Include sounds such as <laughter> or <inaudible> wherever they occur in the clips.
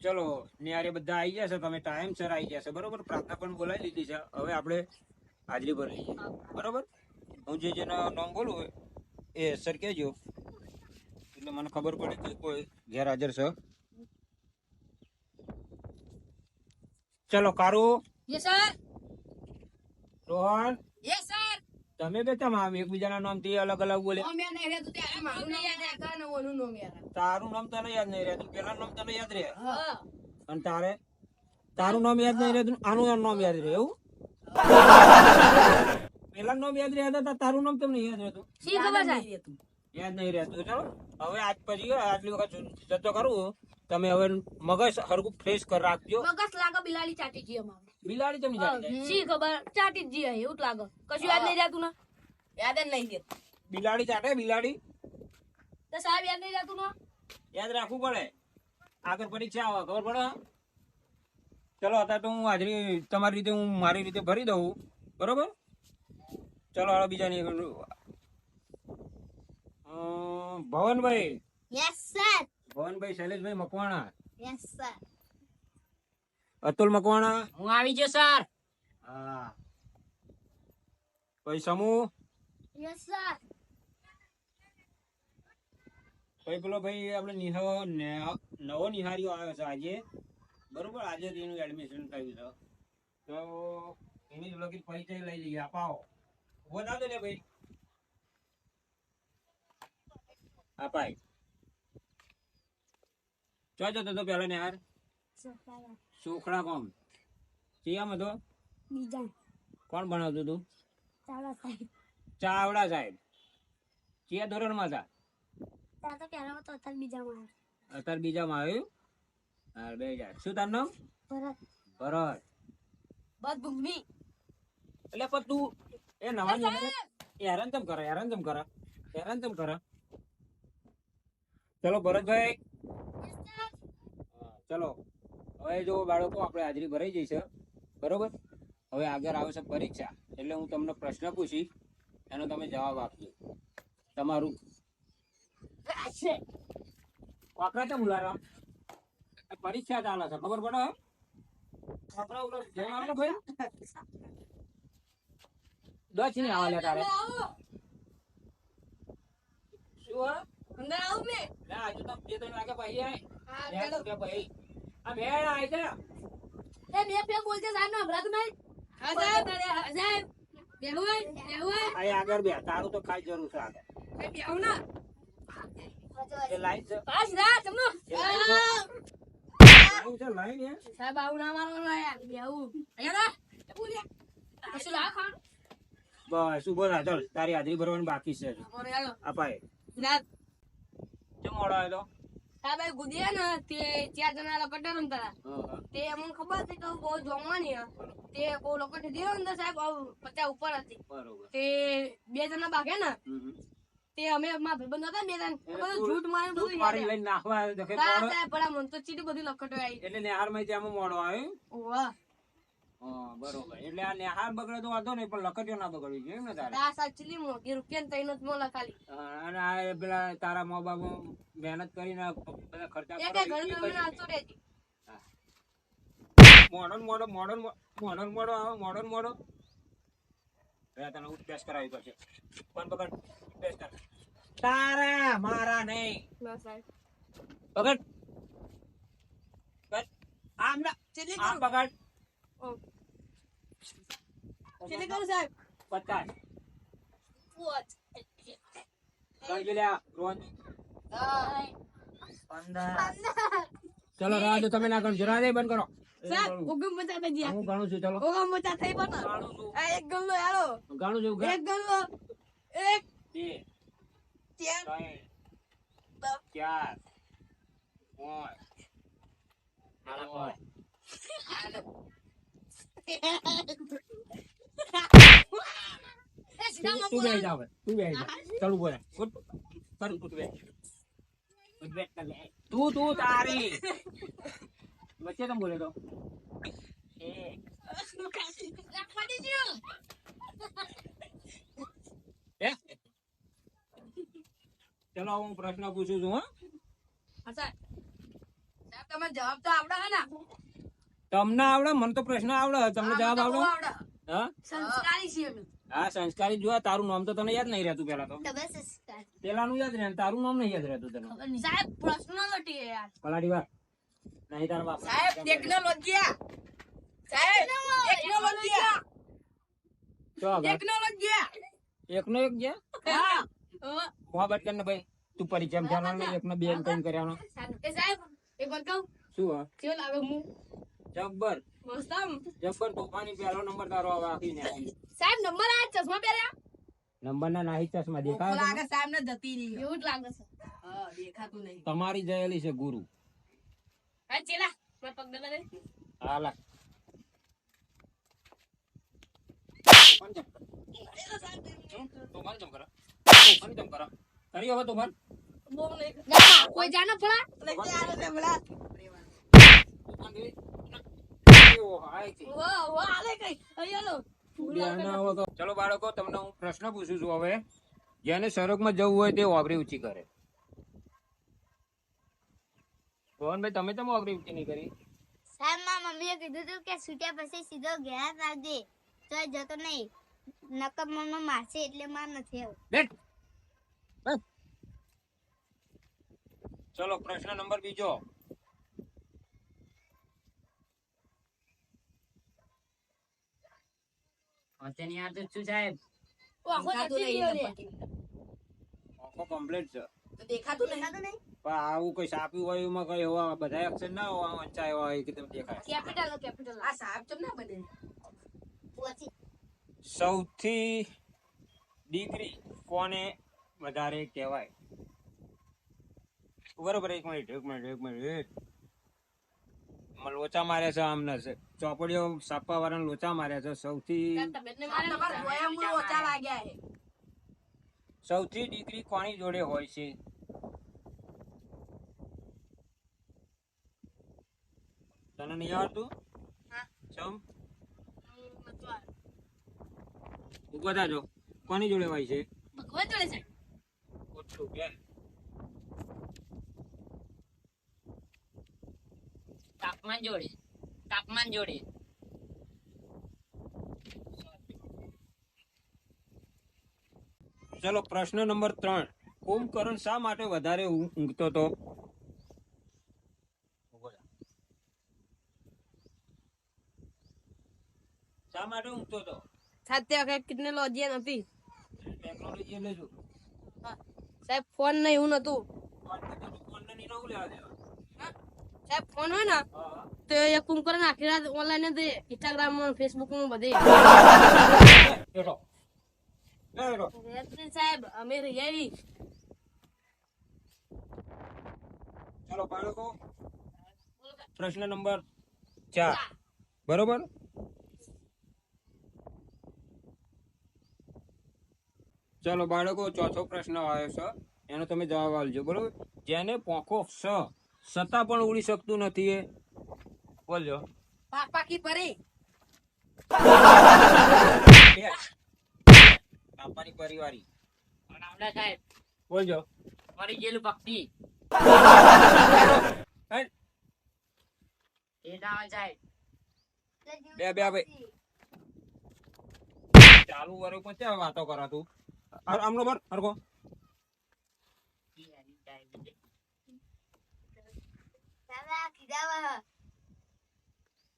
ચલો ન્યારે બધા આવી જશે તમે ટાઈમ સર આવી જશે બરોબર? પ્રાર્થના પણ બોલાવી લીધી છે. હવે આપણે હાજરી ભરી લઈએ બરોબર? હું જે જેના નામ બોલું એ સર કહેજો. એટલે મને ખબર પડે કે કોઈ ગેરહાજર છે. ચલો કારું? રોહન? તમે બે આમ એકબીજાના નામથી અલગ અલગ બોલે? અમે નહીં રહેતું ત્યારે મારું નામ યાદ રાખા ને ઓનું નામ યાદ રાખા. તારું નામ તને યાદ નહીં રહેતું પેલા નામ તને યાદ રહે? અને તારે? તારું નામ યાદ નહીં રહેતું આનું નામ યાદ રહે એવું? પેલા નામ યાદ રહ્યા હતા તારું નામ તમને યાદ રહેતું? શી ખબર સાહેબ યાદ નહીં રહેતું. ચાલો. હવે આજ પછી આટલી વખત જતો કરું તમે હવે મગજ હરકું ફ્રેશ કરી રાખજો. મગજ લાગે બિલાડી ચાટી જી અમારે. બિલાડી તમને જાય. શી ખબર. ચાટી જ જી એવું લાગે. કશું યાદ નહીં જાતું ના? યાદ જ નહીં બિલાડી ચાટે બિલાડી? તો સાહેબ યાદ નહીં જાતું ના? યાદ રાખવું પડે. આગળ પરીક્ષા આવે ખબર પડે? ચલો અત્યારે તો હું હાજરી તમારી રીતે હું મારી રીતે ભરી દઉં. બરોબર? ચલો હવે બીજાની અ, Bhavanbhai. Yes sir Bhavanbhai Shaileshbhai Makwana. Yes sir Atul Makwana. હું આવી ગયો સર. હા. પછી સમૂહ? યસ સર પછી પેલો ભાઈ આપણે નિહો નવો નિહારીઓ આવ્યો છે આજે. બરોબર આજે એનું એડમિશન થયું છે. તો એની જ લગી પરિચય લઈ લઈએ અપાવો ઊભો થા ને ભાઈ. અપાય ચો જતો તો પેલા નિહાર સુખડા કોમ ચિયામ હતો બીજા. કોણ ભણાવતું તું? ચાલો સાહેબ. ચાવડા સાહેબ. ચિયા ધોરણમાં હતા? ત્યાં તો પહેલા તો અત્યારે બીજામાં અત્યારે બીજામાં આવ્યું? હા બે હજાર. શું તારું નામ? ભરત. ભરત. બસ ભૂમિ એટલે પણ તું એ નવા હેરાન તમ કરે? હેરાન તમ કરે? હેરાન તમ કરે? ચલો ભરતભાઈ. હા, ચલો. હવે જો બાળકો આપણે હાજરી ભરાઈ જઈ છે બરોબર? હવે આગળ આવશે પરીક્ષા. એટલે હું તમને પ્રશ્ન પૂછી એનો તમે જવાબ આપજો. તમારું. વાકરા કેમ ઉલારા પરીક્ષા ચાલે છે ખબર પડે? જેમ આવે ભાઈ દસ નહીં આવે તારે. શું અંદર આવું ને ના હજુ તો બે ત્રણ વાગે પછી ભાઈ બે વાગે પછી. આ ભેળ આવી છે. એ બે પે બોલતે સાહેબ ને હમણાં નહીં. હા સાહેબ સાહેબ. બેહુ હોય બેહુ. હોય આ આગળ બે તારું તો ખાઈ જરૂર છે આગળ. એ બેહુ ના. એ લાઈન છે. પાસ રા તમનો લાઈન છે. લાઈન હે. સાહેબ આવું ના મારવાનું યાર બેહુ. અહીંયા ના બોલ્યા શું લા. ખાવાનું બસ ઊભો થા ચાલ. તારી હાજરી ભરવાની બાકી છે. બોલે યાર અપાય મોડો આવ્યો તો સાહેબ એ ગુદિયા ને તે ચાર જણા હા, હા. તે મને ખબર હતી કે બહુ જોવાની તે બહુ લકટ દીધો અંદર સાહેબ પચાસ ઉપર હતી. તે બે જણા બાગે ને. તે અમે મારા ભાઈબંધ હતા બે જણ જૂઠ મારું બધું મારી લઈને નાખવા સાહેબ પણ મને તો ચીટી બધી લખટો આવી એટલે નેહારમાં ત્યાં મોડો આવ્યો ઓવા. હા બરોબર. એટલે આ નેહાર બગડે તો વાંધો નહીં પણ લકટીઓ ના બગડવી જોઈએ ને તારે. આ સાચલી મોંઘી રૂપિયા તૈનો જ મોલા ખાલી અને આ પેલા તારા મા બાપ મહેનત કરીને બધા ખર્ચા કરો મોડો મોડન મોડન મોડો આવે મોડન મોડો. હવે તને ઉપદેશ કરાવી પડશે પણ પકડ ઉપદેશ કર. તારા મારા નહીં. પકડ. પકડ. આમ ના. પકડ. ચેલી કરું સાહેબ પચાસ પોચ ચલો રાહ જો તમે ના ગણજો જરા દે બંધ કરો. સાહેબ ઓગમ મચા થઈ ગયા હું ગણું છું ચલો. ઓગમ મચા થઈ પણ. ગણું છું. આ એક ગલ્લો યારો ગણું છું એક ગલ્લો. એક બે ત્રણ ચાર પાંચ. છ. તું તું બેહી જાવ તું બેહી જા. ચાલ ઊભો રહે. ઉઠ. કર, તું બેહ. ઉઠ, બેઠ કર. તું તું તારી વચ્ચે તમ બોલે તો ચલો હું પ્રશ્ન પૂછું છું હા સાહેબ તમે જવાબ તો આવડે હે ને તમને આવડે? મને તો પ્રશ્ન આવડે. તમને જવાબ આવડે? આવડે. હા? સંસ્કારી છીએ અમે. હા સંસ્કારી જોવા તારું નામ તો તને યાદ નહીં રહેતું પેલા તો. પેલાનું યાદ રહે તારું નામ નહીં યાદ રહેતું તને. સાહેબ પ્રશ્ન નથી યાર. પલાડી વાર. નહીં તારા બાપ. સાહેબ ટેકનોલોજી સાહેબ ટેકનોલોજી ટેકનોલોજી એકનો એક છે હા. મોહબત કરને ભાઈ તું પરિચય જાણવાનો એકનો બે કઈ કર્યાનો એ સાહેબ એ બતાવ શું હા? કેવો લાગે હું જબ્બર. મસ્ત જબ્બર તોફાની પહેલો નંબર તારો આવે આખી ને સાહેબ નંબર આ ચશ્મા પહેર્યા? નંબર ના નાહી ચશ્મા દેખાય લાગે સાહેબ ને જતી રહી એવું જ લાગે છે. હા દેખાતું નહીં. તમારી જયેલી છે ગુરુ. હા ચેલા. મારા પગ દબાવી દે. હાલા તોફાન ચમ કરો. તોફાન ચમ કરો. કરી હવે તોફાન બહુ નહીં. કોઈ જાને પડા તોફાન ચલો બાળકો તમને હું પ્રશ્ન પૂછું છું હવે. જેને સડકમાં જવું હોય તે ઓગરી ઊંચી કરે. ભવનભાઈ તમે તમે ઓગરી ઊંચી નહીં કરી. સાહેબમાં મમ્મીએ કીધું હતું કે છૂટ્યા પછી સીધો ઘેર રાખજે તો જતો નહીં. નકર મમ્મા મારશે એટલે માર નથી આવ્યો. ચલો પ્રશ્ન નંબર બીજો. ઓ આખો દેખાતું શું નહીં રહ્યો રે. આખો કમ્પ્લીટ છે. તો દેખાતું નહીં? દેખાતું પણ આવું કોઈ સાપ્યું હોય એમાં કઈ હોવા બધા અક્ષર ના હોવા વંચાય હોય કે તમે દેખાય. કેપિટલ કેપિટલ આ સાપ ચમ ના બને? સૌથી ડિગ્રી કોને વધારે કહેવાય? બરોબર એક મિનિટ એક મિનિટ એક મિનિટ આમાં લોચા માર્યા છે આમને છે. ચોપડીઓ સાપા વાળા લોચા માર્યા છે. સૌથી સૌથી દીકરી કોની જોડે હોય છે? તને નહીં આવડતું? ચમ. ઊભા થાજો કોની જોડે હોય છે? ભગવાન જોડે છે. ઓછું બેન. તાપમાન જોડે. તાપમાન જોડે. ચલો પ્રશ્ન નંબર ત્રણ. કુંભકરણ શા માટે વધારે ઊંઘતો હતો શા માટે ઊંઘતો હતો સાત્ય વખત ટેકનોલોજી નથી. ટેકનોલોજી એટલે શું? સાહેબ ફોન નહીં હું નતું. ફોન નહીં લેવા દેવા. સાહેબ ફોન હોય ને તો એ કુંકર આખી રાત ઓનલાઈન દે ઇન્સ્ટાગ્રામમાં ફેસબુકમાં બધે. સાહેબ અમે ચાલો બાળકો પ્રશ્ન નંબર ચાર. બરોબર? ચાલો બાળકો ચોથો પ્રશ્ન આવ્યો છે. એનો તમે જવાબ આપજો બરોબર? જેને પોંખો સ છતાં પણ ઉડી શકતું નથી એ. બોલજો. પાક પાકી પરી. કાપાની પરિવારી. સાહેબ. બોલજો. મરી ગયેલું પક્ષી હે? એ સાહેબ. બે બે ભાઈ ચાલુ વરું પણ વાતો કરો તું? હમણાં આમનો બર હરકો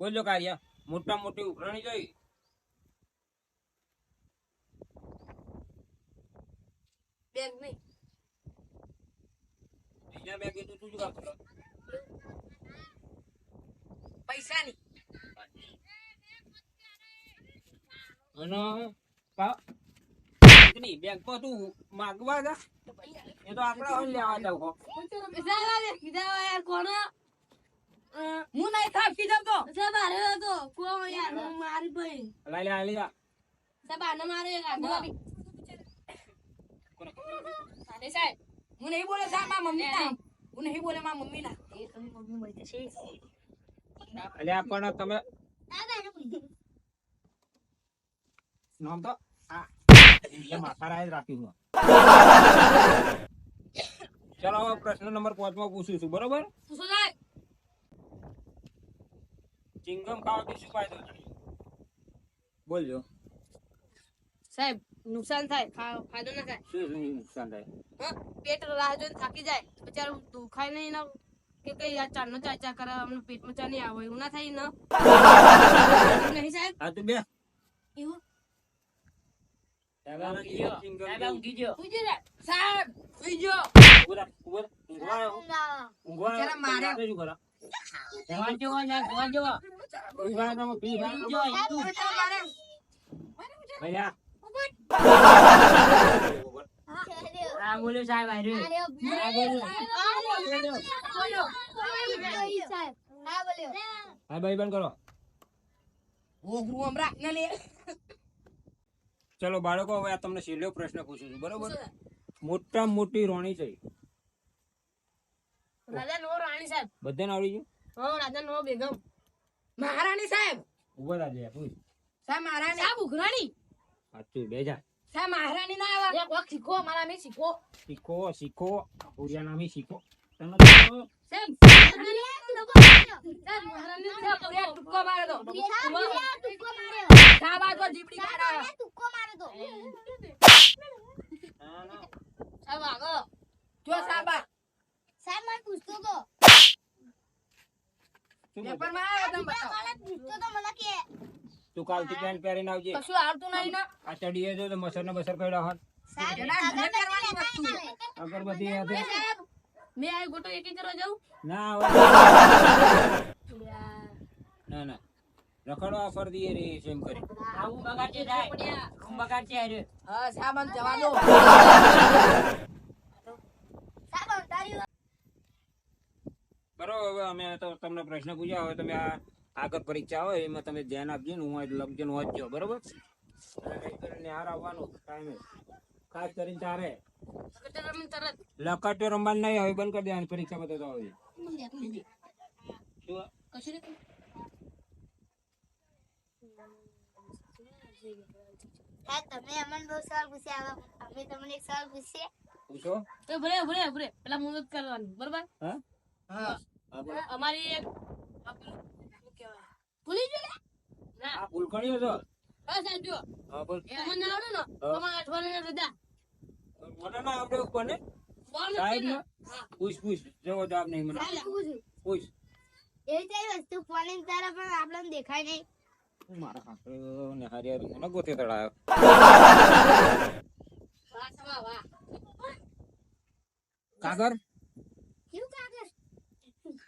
બોલજો કાર્ય. મોટા મોટી ઉઘરાણી જોઈ. બેંક નહીં. બીજા બે કીધું તું અને કા- માગવા જા. એ તો આપડે લેવા જાવ યાર કોણ? હું નહીં ખાવ કીધમ તો. સાહેબ આરે હતો કોણ યાર? મારી ભાઈ લાઈ લે, લાઈ લે. સાહેબ આને મારે એક આંધો આપી આને સાહેબ. હું નહીં બોલે સાહેબ મારા મમ્મી ના. હું નહીં બોલે મારા મમ્મી ના. એ તમે મમ્મી મળી જશે. અલ્યા પણ તમે સાહેબ એનું કીધું. નામ તો આ. માથા રાય રાખ્યું <laughs> ચલો હવે પ્રશ્ન નંબર પાંચમાં પૂછું છું. બરોબર? પૂછો સાહેબ ચિંગમ ખાવાથી શું ફાયદો થાય બોલજો. સાહેબ નુકસાન થાય. ફાયદો ના થાય. શું શું નુકસાન થાય? હા, પેટ રાહ જોઈને થાકી જાય. બિચારું દુખાય નહીં ને? કે કઈ આ ચાર નો ચાચા કરે અમને પેટમાં ચા નહીં આવે એવું ના થાય ને? નહીં સાહેબ? હા તું બે. એવું. ઊંઘવા ઊંઘવા મારે. રાતે શું કરો? જોવા જોવા. ચલો બાળકો હવે આ તમને છેલ્લો પ્રશ્ન પૂછું છું. બરોબર? મોટા મોટી રોણી છે રાજા નો રાણી સાહેબ. બધાને આવડી ગયું? રાજા નો બેગમ. મહારાણી સાહેબ. ઊભા રાજ પૂછ. સાહેબ મહારાણી. સાહેબ ઉઘરાણી. સાચું બેજા સાહેબ મહારાણી ના આવા એક વખત શીખો મારા મે શીખો. શીખો શીખો. પૂરિયા નામી શીખો. તમે તો સાહેબ મહારાણી સાહેબ મારે દો. સાહેબ આ તો જીપડી કાઢા ના, ના. સાહેબ આગળ. જો સાહેબ સાહેબ મને પૂછતો તો શું પેપર બોલ? માં આવે તમે બતાવો મને પૂછતો તો કાલથી પેન્ટ પહેરીને આવજે. કશું આવતું નહીં ને. આ ચડીએ જો તો મસર ને બસર કઈ વસ્તુ. અગરબત્તી મેં આ ગોટો એક કરવા જાઉં? ના ના ના. રખડવા આ ફર દઈએ રે એમ કરી. આવું. હા સાહેબ અંતાર્યું <laughs> બરોબર હવે અમે તો તમને પ્રશ્ન પૂછ્યા હવે તમે આ આગળ પરીક્ષા હોય એમાં તમે ધ્યાન આપજો ને હું લખજો ને વાંચજો બરોબર? કરીને હાર આવવાનું ટાઈમે ખાસ કરીને તારે. લકાટ્યો રમવાનું નહીં હવે બંધ કરી દેવાની પરીક્ષા હવે કશું નહીં સાહેબ તમે અમને બહુ સવાલ પૂછ્યા. અમે તમને એક સવાલ પૂછીએ. પૂછો. ભરે ભરે ભરે પેલા મુહૂર્ત કરવાનું બરોબર? હા. અમારી એક? ભૂલી ગયો ના? આ ભૂલકણીઓ છો? હા સાહેબ જો હા બોલ. તમને ના આવડે ને? તો અમારા અઠવાડિયાના રજા. મને ના આવડે કોને સાહેબ ને? ને પૂછ પૂછ. જવો જવાબ નહીં મને પૂછ. એવી કઈ વસ્તુ ફોન તારા પણ આપણને દેખાય નહીં? મારા હાથે ને હરિયાર મને ગોતે તળાયો કાગર કેવું કાગળ લે, અમારી અઠવાડિયાની રજા સાહેબ જવાબ કરું પરસેવો પરસ્યો હા ખબર પડી હવે કાલથી શીખી